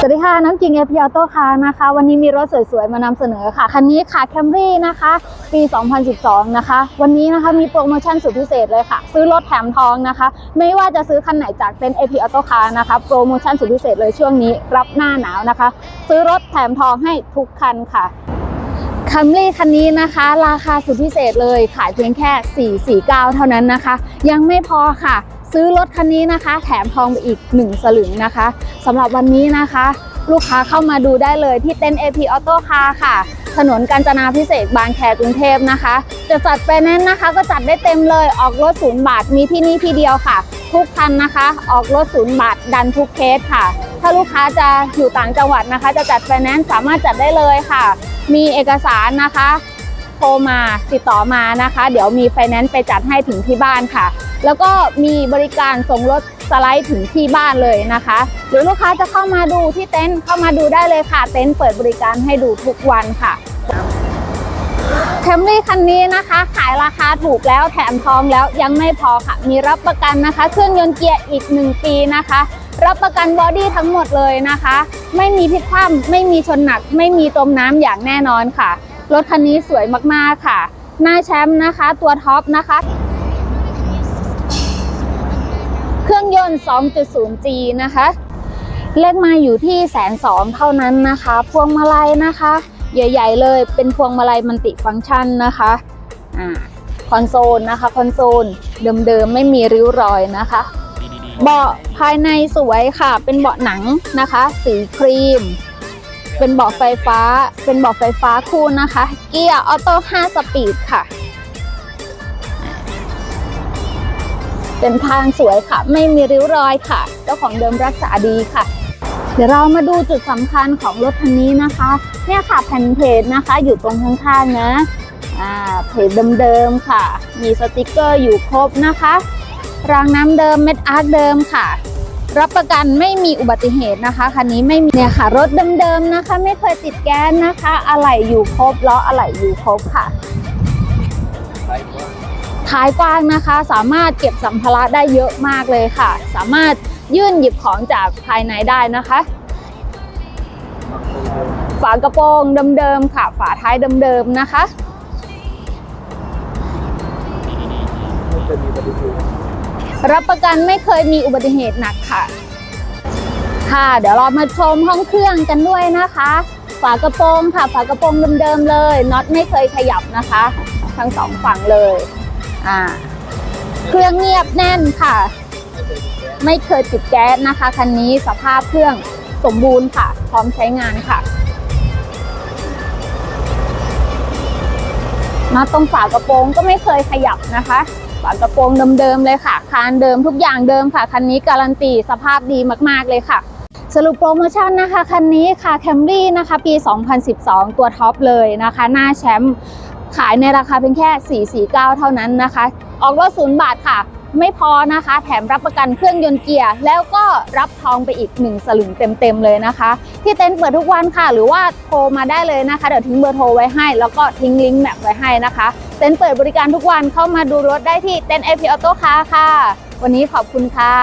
สวัสดีค่ะ น้ำจริงเอพีออโต้คาร์นะคะ วันนี้มีรถสวยๆ มานำเสนอค่ะ คันนี้ค่ะแคมรี่นะคะ ปี 2012 นะคะ วันนี้นะคะมีโปรโมชั่นสุดพิเศษเลยค่ะ ซื้อรถแถมทองนะคะ ไม่ว่าจะซื้อคันไหนจากเต็นท์ AP Auto Car นะคะ โปรโมชั่นสุดพิเศษเลยช่วงนี้รับหน้าหนาวนะคะ ซื้อรถแถมทองให้ทุกคันค่ะ คัมรี่คันนี้นะคะ ราคาสุดพิเศษเลยขายเพียงแค่ 449 เท่านั้นนะคะ ยังไม่พอค่ะ ซื้อรถคันนี้นะคะ แถมทองไปอีก 1 สลึงนะคะสำหรับวันนี้นะคะ ลูกค้าเข้ามาดูได้เลยที่เต็นท์ AP Auto Car ค่ะ ถนนกาญจนาพิเศษบางแคกรุงเทพนะคะ จะจัดไฟแน่นนะคะ ก็จัดได้เต็มเลยออกรถศูนย์บาทมีที่นี่ที่เดียวค่ะ ทุกคันนะคะ ออกรถศูนย์บาทดันทุกเคสค่ะ ถ้าลูกค้าจะอยู่ต่างจังหวัดนะคะ จะจัดไฟแนนซ์สามารถจัดได้เลยค่ะ มีเอกสารนะคะโทรมาติดต่อมานะคะ เดี๋ยวมีไฟแนนซ์ไปจัดให้ถึงที่บ้านค่ะ แล้วก็มีบริการส่งรถสไลด์ถึงที่บ้านเลยนะคะ หรือลูกค้าจะเข้ามาดูที่เต็นท์เข้ามาดูได้เลยค่ะ เต็นท์เปิดบริการให้ดูทุกวันค่ะแคมรี่คันนี้นะคะ ขายราคาถูกแล้วแถมทองแล้วยังไม่พอค่ะ มีรับประกันนะคะ เครื่องยนต์เกียร์อีก 1 ปีนะคะ รับประกันบอดี้ทั้งหมดเลยนะคะ ไม่มีพลิกคว่ำไม่มีชนหนัก ไม่มีจมน้ำอย่างแน่นอนค่ะ รถคันนี้สวยมากๆค่ะ หน้าแชมป์นะคะ ตัวท็อปนะคะ เครื่องยนต์ 2.0G นะคะ เลขมาอยู่ที่แสนสองเท่านั้นนะคะ พวงมาลัยนะคะ ใหญ่ๆเลยเป็นพวงมาลัยมันติฟังก์ชันนะคะอ่าคอนโซลนะคะ คอนโซลเดิมๆ ไม่มีริ้วรอยนะคะ เบาะภายในสวยค่ะ เป็นเบาะหนังนะคะ สีครีม เป็นเบาะไฟฟ้า เป็นเบาะไฟฟ้าคู่นะคะ เกียร์ออโต้5สปีดค่ะ เป็นทางสวยค่ะ ไม่มีริ้วรอยค่ะ เจ้าของเดิมรักษาดีค่ะ เดี๋ยวเรามาดูจุดสำคัญของรถคันนี้นะคะ เนี่ยค่ะแผ่นเพจนะคะ อยู่ตรงข้างๆนะ อ่าเพจเดิมๆค่ะ มีสติกเกอร์อยู่ครบนะคะ รางน้ำเดิมเม็ดอาร์คเดิมค่ะ รับประกันไม่มีอุบัติเหตุนะคะคันนี้ไม่มีเนี่ยค่ะ รถเดิมๆนะคะ ไม่เคยติดแก๊สนะคะ อะไหล่อยู่ครบล้ออะไหล่อยู่ครบค่ะท้ายกว้างนะคะ สามารถเก็บสัมภาระได้เยอะมากเลยค่ะ สามารถยื่นหยิบของจากภายในได้นะคะ ฝากระโปรงเดิมๆค่ะ ฝาท้ายเดิมๆนะคะ รับประกันไม่เคยมีอุบัติเหตุหนักค่ะ ค่ะ เดี๋ยวเรามาชมห้องเครื่องกันด้วยนะคะ ฝากระโปรงค่ะ ฝากระโปรงเดิมๆเลยน็อตไม่เคยขยับนะคะ ทั้งสองฝั่งเลยอ่าเครื่องเงียบแน่นค่ะ ไม่เคยติดแก๊สนะคะคันนี้สภาพเครื่องสมบูรณ์ค่ะ พร้อมใช้งานค่ะ มาตรงฝากระโปรงก็ไม่เคยขยับนะคะ ฝากระโปรงเดิมๆเลยค่ะ คานเดิมทุกอย่างเดิมค่ะ คันนี้การันตีสภาพดีมากๆเลยค่ะสรุปโปรโมชั่นนะคะคันนี้ค่ะแคมรี่นะคะปี 2012 ตัวท็อปเลยนะคะ หน้าแชมป์ขายในราคาเพียงแค่ 449 เท่านั้นนะคะ ออกรถศูนย์บาทค่ะ ไม่พอนะคะ แถมรับประกันเครื่องยนต์เกียร์ แล้วก็รับทองไปอีก 1 สลึงเต็มๆเลยนะคะ ที่เต็นท์เปิดทุกวันค่ะ หรือว่าโทรมาได้เลยนะคะ เดี๋ยวทิ้งเบอร์โทรไว้ให้ แล้วก็ทิ้งลิงก์แมปไว้ให้นะคะ เต็นท์เปิดบริการทุกวันเข้ามาดูรถได้ที่เต็นท์เอพีออโต้คาค่ะ วันนี้ขอบคุณค่ะ